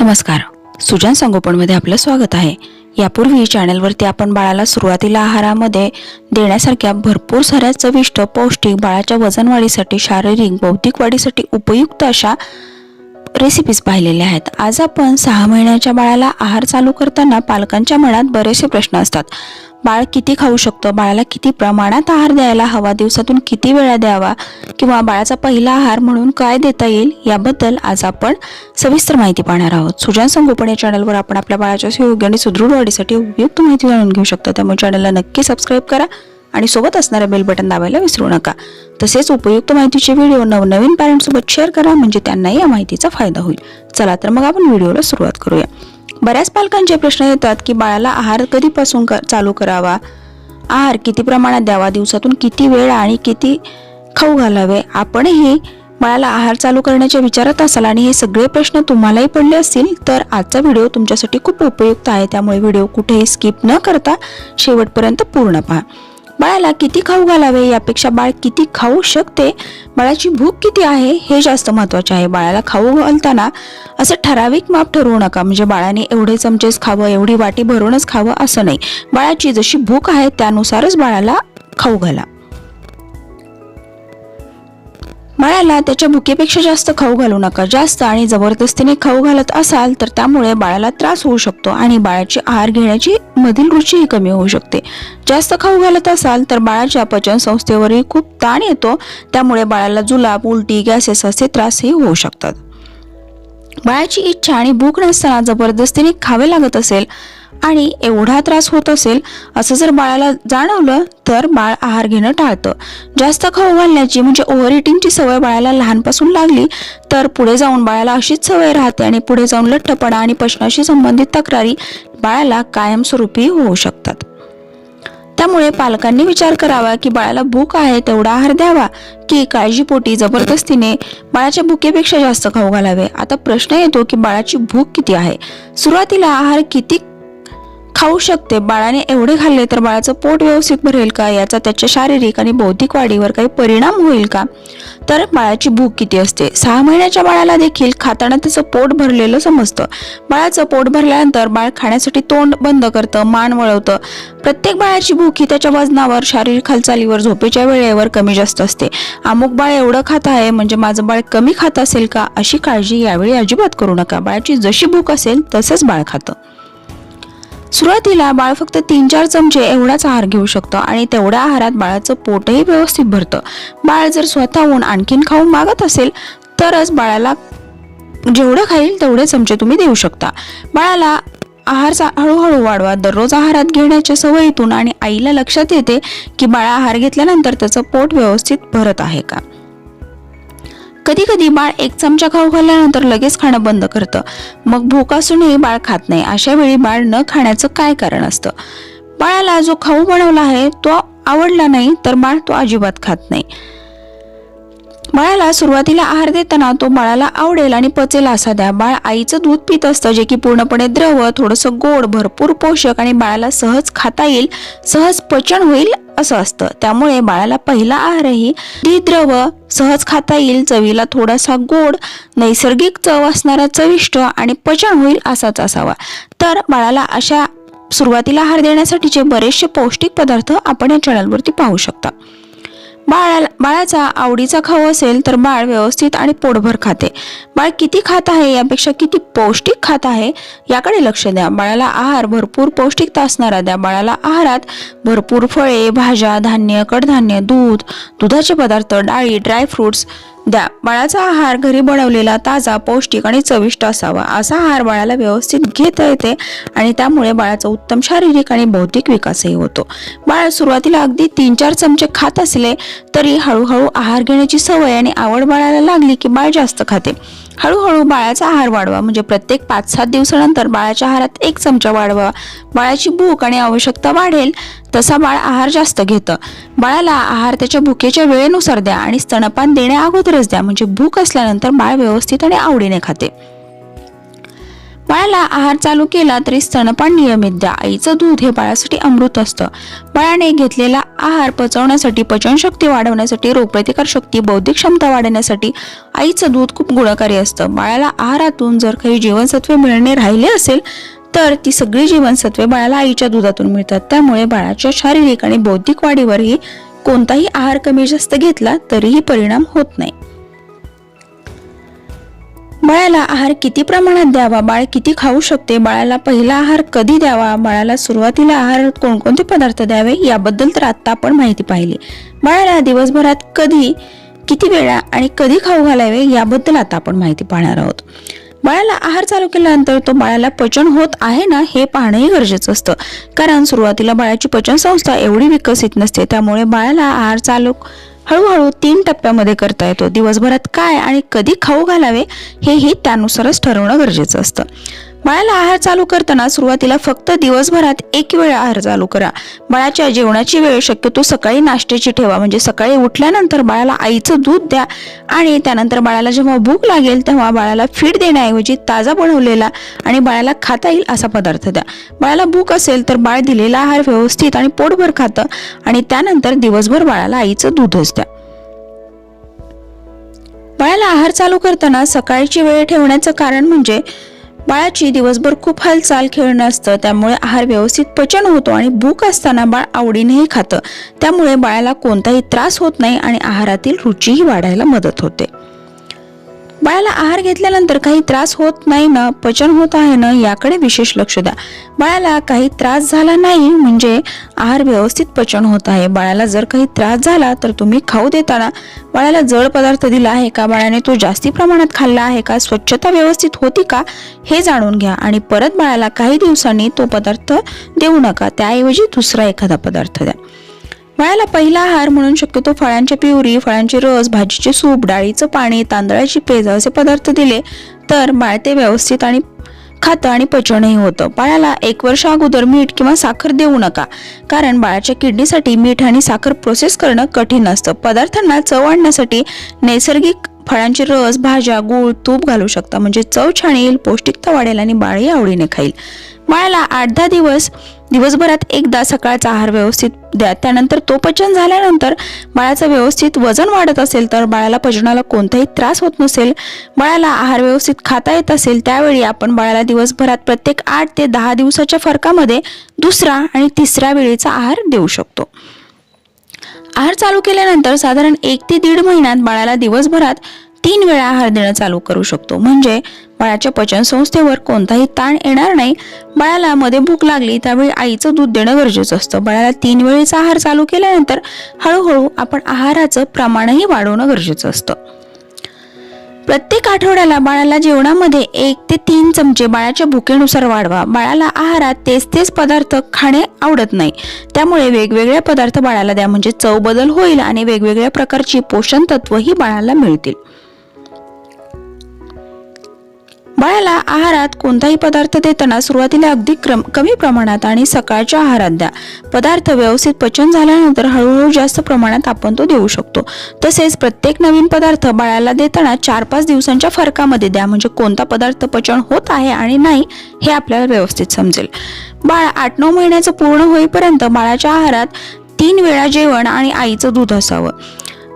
नमस्कार. सुजान संगोपनमध्ये आपलं स्वागत आहे. यापूर्वी चॅनलवरती आपण बाळाला सुरुवातीला आहारामध्ये देण्यासारख्या भरपूर साऱ्या चविष्ट पौष्टिक बाळाच्या वजन वाढीसाठी शारीरिक बौद्धिक वाढीसाठी उपयुक्त अशा रेसिपीज पाहिलेल्या आहेत. आज आपण सहा महिन्याच्या बाळाला आहार चालू करताना पालकांच्या मनात बरेचसे प्रश्न असतात. बाळ किती खाऊ शकतं? बाळाला किती प्रमाणात आहार द्यायला हवा? दिवसातून किती वेळा द्यावा? किंवा बाळाचा पहिला आहार म्हणून काय देता येईल? याबद्दल आज आपण सविस्तर माहिती पाहणार आहोत. सुजान संगोपन या चॅनलवर आपण आपल्या बाळाच्या सुयोग्य आणि सुदृढ वाढीसाठी उपयुक्त माहिती जाणून घेऊ शकतो. त्यामुळे चॅनलला नक्की सबस्क्राईब करा. आणि सोबत असणाऱ्या बेल बटन दाबायला विसरू नका. तसेच उपयुक्त माहितीचे व्हिडिओ नवनवीन पॅरेंट्ससोबत शेअर करा म्हणजे त्यांनाही या माहितीचा फायदा होईल. चला तर मग आपण व्हिडिओला सुरुवात करूया. बऱ्याच पालकांचे प्रश्न येतात की बाळाला आहार कधीपासून क- चालू करावा? आहार किती प्रमाणात द्यावा? दिवसातून किती वेळ आणि किती खाऊ घालावे? आपणही बाळाला आहार चालू करण्याच्या विचारात असाल आणि हे सगळे प्रश्न तुम्हालाही पडले असतील तर आजचा व्हिडिओ तुमच्यासाठी खूप उपयुक्त आहे. त्यामुळे व्हिडिओ कुठेही स्किप न करता शेवटपर्यंत पूर्ण पहा. बाळाला किती खाऊ घालावे यापेक्षा बाळ किती खाऊ शकते? बाळाची भूक किती आहे हे जास्त महत्त्वाचे आहे. बाळाला खाऊ घालताना असं ठराविक माप ठरवू नका. म्हणजे बाळाने एवढे चमचेच खावं एवढी वाटी भरूनच खावं असं नाही. बाळाची जशी भूक आहे त्यानुसारच बाळाला खाऊ घाला. बाळाला त्याच्या भुकेपेक्षा जास्त खाऊ घालू नका. जास्त आणि जबरदस्तीने खाऊ घालत असाल तर त्यामुळे बाळाला त्रास होऊ शकतो आणि बाळाची आहार घेण्याची मधील रुचीही कमी होऊ शकते. जास्त खाऊ घालत असाल तर बाळाच्या पचन संस्थेवरही खूप ताण येतो. त्यामुळे बाळाला जुलाब उलटी गॅसेस असे त्रासही होऊ शकतात. बाळाची इच्छा आणि भूक नसताना जबरदस्तीने खावे लागत असेल आणि एवढा त्रास होत असेल असं जर बाळाला जाणवलं तर बाळ आहार घेणं टाळतं. जास्त खाऊ घालण्याची म्हणजे ओव्हर इटिंगची सवय बाळाला लहानपासून लागली तर पुढे जाऊन बाळाला अशीच सवय राहते आणि पुढे जाऊन लठ्ठपणा आणि पचनाशी संबंधित तक्रारी बाळाला कायमस्वरूपी होऊ शकतात. त्यामुळे पालकांनी विचार करावा की बाळाला भूक आहे तेवढा आहार द्यावा की काळजीपोटी जबरदस्तीने बाळाच्या भुकेपेक्षा जास्त खाऊ घालावे. आता प्रश्न येतो की बाळाची भूक किती आहे? सुरुवातीला आहार किती खाऊ शकते. बाळाने एवढे खाल्ले तर बाळाचं पोट व्यवस्थित भरेल का? याचा त्याच्या शारीरिक आणि बौद्धिक वाढीवर काही परिणाम होईल का? तर बाळाची भूक किती असते? सहा महिन्याच्या बाळाला देखील खाताना त्याचं पोट भरलेलं समजतं. बाळाचं पोट भरल्यानंतर बाळ खाण्यासाठी तोंड बंद करतं मान वळवतं. प्रत्येक बाळाची भूक ही त्याच्या वजनावर शारीरिक हालचालीवर झोपेच्या वेळेवर कमी जास्त असते. अमुक बाळ एवढं खात आहे म्हणजे माझं बाळ कमी खात असेल का? अशी काळजी यावेळी अजिबात करू नका. बाळाची जशी भूक असेल तसंच बाळ खातं. सुरुवातीला बाळ फक्त तीन चार चमचे एवढाच आहार घेऊ शकतं आणि तेवढ्या आहारात बाळाचं पोटही व्यवस्थित भरतं. बाळ जर स्वतःहून आणखीन खाऊ मागत असेल तरच बाळाला जेवढं खाईल तेवढे चमचे तुम्ही देऊ शकता. बाळाला आहारचा हळूहळू वाढवा. दररोज आहारात घेण्याच्या सवयीतून आणि आईला लक्षात येते की बाळा आहार घेतल्यानंतर त्याचं पोट व्यवस्थित भरत आहे का? कधी कधी बाळ एक चमचा खाऊ खाल्ल्यानंतर लगेच खाणं बंद करतं. मग भूक असूनही बाळ खात नाही. अशा वेळी बाळ न खाण्याचं काय कारण असतं? बाळाला जो खाऊ बनवला आहे तो आवडला नाही तर बाळ तो अजिबात खात नाही. बाळाला सुरुवातीला आहार देताना तो बाळाला आवडेल आणि पचेल असा द्या. बाळ आईचं दूध पित असतं जे की पूर्णपणे द्रव थोडंसं गोड भरपूर पोषक आणि बाळाला सहज खाता येईल सहज पचन होईल असं असतं. त्यामुळे बाळाला पहिला आहारही द्रव सहज खाता येईल चवीला थोडासा गोड नैसर्गिक चव असणारा चविष्ट आणि पचन होईल असाच असावा. तर बाळाला अशा सुरुवातीला आहार देण्यासाठीचे बरेचसे पौष्टिक पदार्थ आपण या चॅनलवरती पाहू शकता. बाळाला बाळाचा आवडीचा खाऊ असेल तर बाळ व्यवस्थित आणि पोटभर खाते. बाळ किती खात आहे यापेक्षा किती पौष्टिक खात आहे याकडे लक्ष द्या. बाळाला आहार भरपूर पौष्टिकता असणारा द्या. बाळाला आहारात भरपूर फळे भाज्या धान्य कडधान्य दूध दुधाचे पदार्थ डाळी ड्रायफ्रुट्स द्या. बाळाचा आहार घरी बनवलेला ताजा पौष्टिक आणि चविष्ट असावा. असा आहार बाळाला व्यवस्थित घेता येते आणि त्यामुळे बाळाचा उत्तम शारीरिक आणि बौद्धिक विकासही होतो. बाळ सुरुवातीला अगदी तीन चार चमचे खात असले तरी हळूहळू आहार घेण्याची सवय आणि आवड बाळाला लागली की बाळ जास्त खाते. हळूहळू बाळाचा आहार वाढवा म्हणजे प्रत्येक पाच सात दिवसानंतर बाळाच्या आहारात एक चमचा वाढवा. बाळाची भूक आणि आवश्यकता वाढेल तसा बाळ आहार जास्त घेतं. बाळाला आहार त्याच्या भुकेच्या वेळेनुसार द्या आणि स्तनपान देण्या अगोदरच द्या. म्हणजे भूक असल्यानंतर बाळ व्यवस्थित आणि आवडीने खाते. बाळाला आहार चालू केला तरी स्तनपान नियमित द्या. आईचं दूध हे बाळासाठी अमृत असतं. बाळाने घेतलेला आहार पचवण्यासाठी पचनशक्ती वाढवण्यासाठी रोगप्रतिकार शक्ती बौद्धिक क्षमता वाढवण्यासाठी आईचं दूध खूप गुणकारी असतं. बाळाला आहारातून जर काही जीवनसत्वे मिळणे राहिले असेल तर ती सगळी जीवनसत्वे बाळाला आईच्या दुधातून मिळतात. त्यामुळे बाळाच्या शारीरिक आणि बौद्धिक वाढीवरही कोणताही आहार कमी जास्त घेतला तरीही परिणाम होत नाही. बाळाला आहार किती प्रमाणात द्यावा बाळ किती खाऊ शकते बाळाला पहिला आहार कधी द्यावा बाळाला सुरुवातीला आहार कोणकोणते पदार्थ द्यावे याबद्दल तर आत्ता आपण माहिती पाहिली. बाळाला दिवसभरात कधी किती वेळा आणि कधी खाऊ घालावे याबद्दल आता आपण माहिती पाहणार आहोत. बाळाला आहार चालू केल्यानंतर तो बाळाला पचन होत आहे ना हे पाहणंही गरजेचं असतं. कारण सुरुवातीला बाळाची पचन संस्था एवढी विकसित नसते त्यामुळे बाळाला आहार चालू हळूहळू तीन टप्प्यामध्ये करता येतो. दिवसभरात काय आणि कधी खाऊ घालावे हेही त्यानुसारच ठरवणं गरजेचं असतं. बाळाला आहार चालू करताना सुरुवातीला फक्त दिवसभरात एक वेळ आहार चालू करा. बाळाच्या जेवणाची वेळ शक्यतो सकाळी नाश्त्याची ठेवा. म्हणजे सकाळी उठल्यानंतर बाळाला आईचं दूध द्या आणि त्यानंतर बाळाला जेव्हा भूक लागेल तेव्हा बाळाला फीड देण्याऐवजी ताजा बनवलेला आणि बाळाला खाता येईल असा पदार्थ द्या. बाळाला भूक असेल तर बाळ दिलेला आहार व्यवस्थित आणि पोटभर खातं आणि त्यानंतर दिवसभर बाळाला आईचं दूधच द्या. बाळाला आहार चालू करताना सकाळची वेळ ठेवण्याचं कारण म्हणजे बाळाची दिवसभर खूप हालचाल खेळणं असतं त्यामुळे आहार व्यवस्थित पचन होतो आणि भूक असताना बाळ आवडीनेही खातं. त्यामुळे बाळाला कोणताही त्रास होत नाही आणि आहारातील रुचीही वाढायला मदत होते. बाळाला आहार घेतल्यानंतर काही त्रास होत नाही ना पचन होत आहे ना याकडे विशेष लक्ष द्या. बाळाला काही त्रास झाला नाही म्हणजे आहार व्यवस्थित पचन होत आहे. बाळाला जर काही त्रास झाला तर तुम्ही खाऊ देताना बाळाला जड पदार्थ दिला आहे का? बाळाने तो जास्ती प्रमाणात खाल्ला आहे का? स्वच्छता व्यवस्थित होती का? हे जाणून घ्या आणि परत बाळाला काही दिवसांनी तो पदार्थ देऊ नका. त्याऐवजी दुसरा एखादा पदार्थ द्या. बाळाला पहिला आहार म्हणून शक्यतो फळांची पिवरी फळांचे रस भाजीचे सूप डाळीचं पाणी तांदळाची पेज असे पदार्थ दिले तर बाळ ते व्यवस्थित आणि खातं आणि पचनही होतं. बाळाला एक वर्ष अगोदर मीठ किंवा साखर देऊ नका कारण बाळाच्या किडनीसाठी मीठ आणि साखर प्रोसेस करणं कठीण असतं. पदार्थांना चव आणण्यासाठी नैसर्गिक फळांचे रस भाज्या गूळ तूप घालू शकता. म्हणजे चव छान येईल पौष्टिकता वाढेल आणि बाळही आवडीने खाईल. बाळाला आठ दहा दिवस दिवसभरात एकदा सकाळचा आहार व्यवस्थित द्या. त्यानंतर तो पचन झाल्यानंतर बाळाचं व्यवस्थित वजन वाढत असेल तर बाळाला पचनाला कोणताही त्रास होत नसेल बाळाला आहार व्यवस्थित खाता येत असेल त्यावेळी आपण बाळाला दिवसभरात प्रत्येक आठ ते दहा दिवसाच्या फरकामध्ये दुसरा आणि तिसऱ्या वेळेचा आहार देऊ शकतो. आहार चालू केल्यानंतर साधारण एक ते दीड महिन्यात बाळाला दिवसभरात तीन वेळा आहार देणं चालू करू शकतो. म्हणजे बाळाच्या पचन संस्थेवर कोणताही ताण येणार नाही. बाळाला मध्ये भूक लागली त्यावेळी आईचं दूध देणं गरजेचं असतं. बाळाला तीन वेळेचा आहार चालू केल्यानंतर हळूहळू आपण आहाराचं प्रमाणही वाढवणं गरजेचं असतं. प्रत्येक आठवड्याला बाळाला जेवणामध्ये एक ते तीन चमचे बाळाच्या भुकेनुसार वाढवा. बाळाला आहारात तेच तेच पदार्थ खाणे आवडत नाही. त्यामुळे वेगवेगळे पदार्थ बाळाला द्या. म्हणजे चव बदल होईल आणि वेगवेगळ्या प्रकारची पोषण तत्वही बाळाला मिळतील. बाळाला आहारात कोणताही पदार्थ देताना सुरुवातीला अगदी क्रम कमी प्रमाणात आणि सकाळच्या आहारात द्या. पदार्थ व्यवस्थित पचन झाल्यानंतर हळूहळू जास्त प्रमाणात आपण तो देऊ शकतो. तसेच प्रत्येक नवीन पदार्थ बाळाला देताना चार पाच दिवसांच्या फरकामध्ये द्या. म्हणजे कोणता पदार्थ पचन होत आहे आणि नाही हे आपल्याला व्यवस्थित समजेल. बाळ आठ नऊ महिन्याचं पूर्ण होईपर्यंत बाळाच्या आहारात तीन वेळा जेवण आणि आईचं दूध असावं.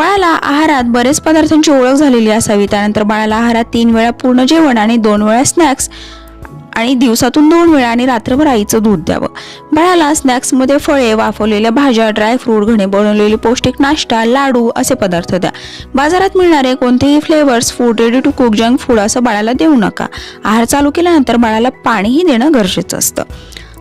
बाळाला आहारात बरेच पदार्थांची ओळख झालेली असावी. त्यानंतर बाळाला आहारात तीन वेळा पूर्ण जेवण आणि दोन वेळा स्नॅक्स आणि दिवसातून दोन वेळा आणि रात्रभर आईचं दूध द्यावं. बाळाला स्नॅक्समध्ये फळे वाफवलेल्या भाज्या ड्रायफ्रूट घणे बनवलेले पौष्टिक नाश्ता लाडू असे पदार्थ द्या. बाजारात मिळणारे कोणतेही flavours food ready to cook junk food असं बाळाला देऊ नका. आहार चालू केल्यानंतर बाळाला पाणीही देणं गरजेचं असतं.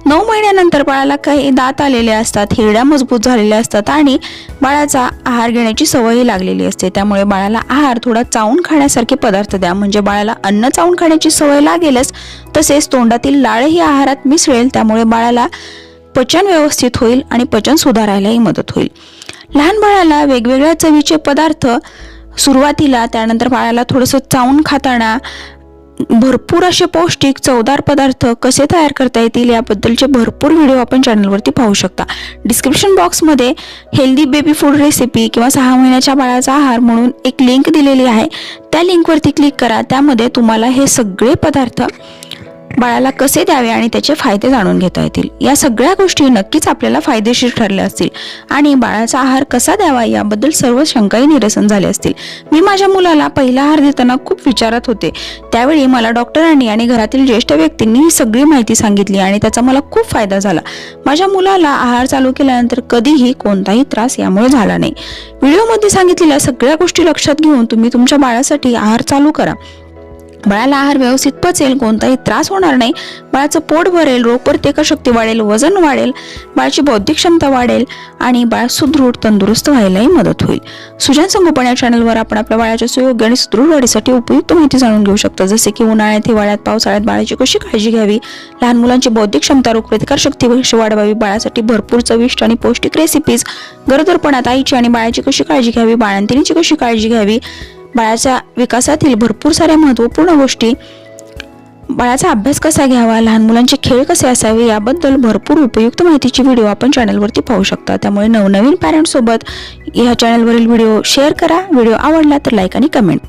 नऊ महिन्यानंतर बाळाला काही दात आलेले असतात हिरड्या मजबूत झालेल्या असतात आणि बाळाचा आहार घेण्याची सवयही लागलेली असते. त्यामुळे बाळाला आहार थोडा चावून खाण्यासारखे पदार्थ द्या. म्हणजे बाळाला अन्न चावून खाण्याची सवय लागेलच तसेच तोंडातील लाळही आहारात मिसळेल. त्यामुळे बाळाला पचन व्यवस्थित होईल आणि पचन सुधारायलाही मदत होईल. लहान बाळाला वेगवेगळ्या चवीचे पदार्थ सुरुवातीला त्यानंतर बाळाला थोडंसं चावून खाताना भरपूर असे पौष्टिक चवदार पदार्थ कसे तयार करता येतील याबद्दलचे भरपूर व्हिडिओ आपण चॅनलवरती पाहू शकता. डिस्क्रिप्शन बॉक्समध्ये हेल्दी बेबी फूड रेसिपी किंवा सहा महिन्याच्या बाळाचा आहार म्हणून एक लिंक दिलेली आहे. त्या लिंकवरती क्लिक करा त्यामध्ये तुम्हाला हे सगळे पदार्थ बाळाला कसे द्यावे आणि त्याचे फायदे जाणून घेता येतील? या सगळ्या गोष्टी नक्कीच आपल्याला फायदेशीर ठरल्या असतील. आणि बाळाचा आहार कसा द्यावा याबद्दल सर्व शंकाही निरसन झाले असतील. मी माझ्या मुलाला पहिला आहार देताना खूप विचारात होते. त्यावेळी मला डॉक्टरांनी आणि घरातील ज्येष्ठ व्यक्तींनी ही सगळी माहिती सांगितली आणि त्याचा मला खूप फायदा झाला. माझ्या मुलाला आहार चालू केल्यानंतर कधीही कोणताही त्रास यामुळे झाला नाही. व्हिडिओमध्ये सांगितलेल्या सगळ्या गोष्टी लक्षात घेऊन तुम्ही तुमच्या बाळासाठी आहार चालू करा. बाळाला आहार व्यवस्थित पचेल कोणताही त्रास होणार नाही. बाळाचं पोट भरेल रोगप्रतिकारशक्ती वाढेल वजन वाढेल बाळाची बौद्धिक क्षमता वाढेल आणि बाळ सुदृढ तंदुरुस्त व्हायलाही मदत होईल. सुजन संगोपन या चॅनलवर आपण आपल्या बाळाच्या सुयोग्य आणि सुदृढ वाढीसाठी उपयुक्त माहिती जाणून घेऊ शकतो. जसे की उन्हाळ्यात हिवाळ्यात पावसाळ्यात बाळाची कशी काळजी घ्यावी? लहान मुलांची बौद्धिक क्षमता रोगप्रतिकार शक्ती कशी वाढवावी. बाळासाठी भरपूर चविष्ट आणि पौष्टिक रेसिपीज गरोदरपणात आईची आणि बाळाची कशी काळजी घ्यावी? बाळंतिणीची कशी काळजी घ्यावी? बाळाच्या विकासातील भरपूर साऱ्या महत्त्वपूर्ण गोष्टी बाळाचा अभ्यास कसा घ्यावा लहान मुलांचे खेळ कसे असावे याबद्दल भरपूर उपयुक्त माहितीची व्हिडिओ आपण चॅनलवरती पाहू शकता. त्यामुळे नवनवीन पॅरेंट्ससोबत ह्या चॅनलवरील व्हिडिओ शेअर करा. व्हिडिओ आवडला तर लाईक आणि कमेंट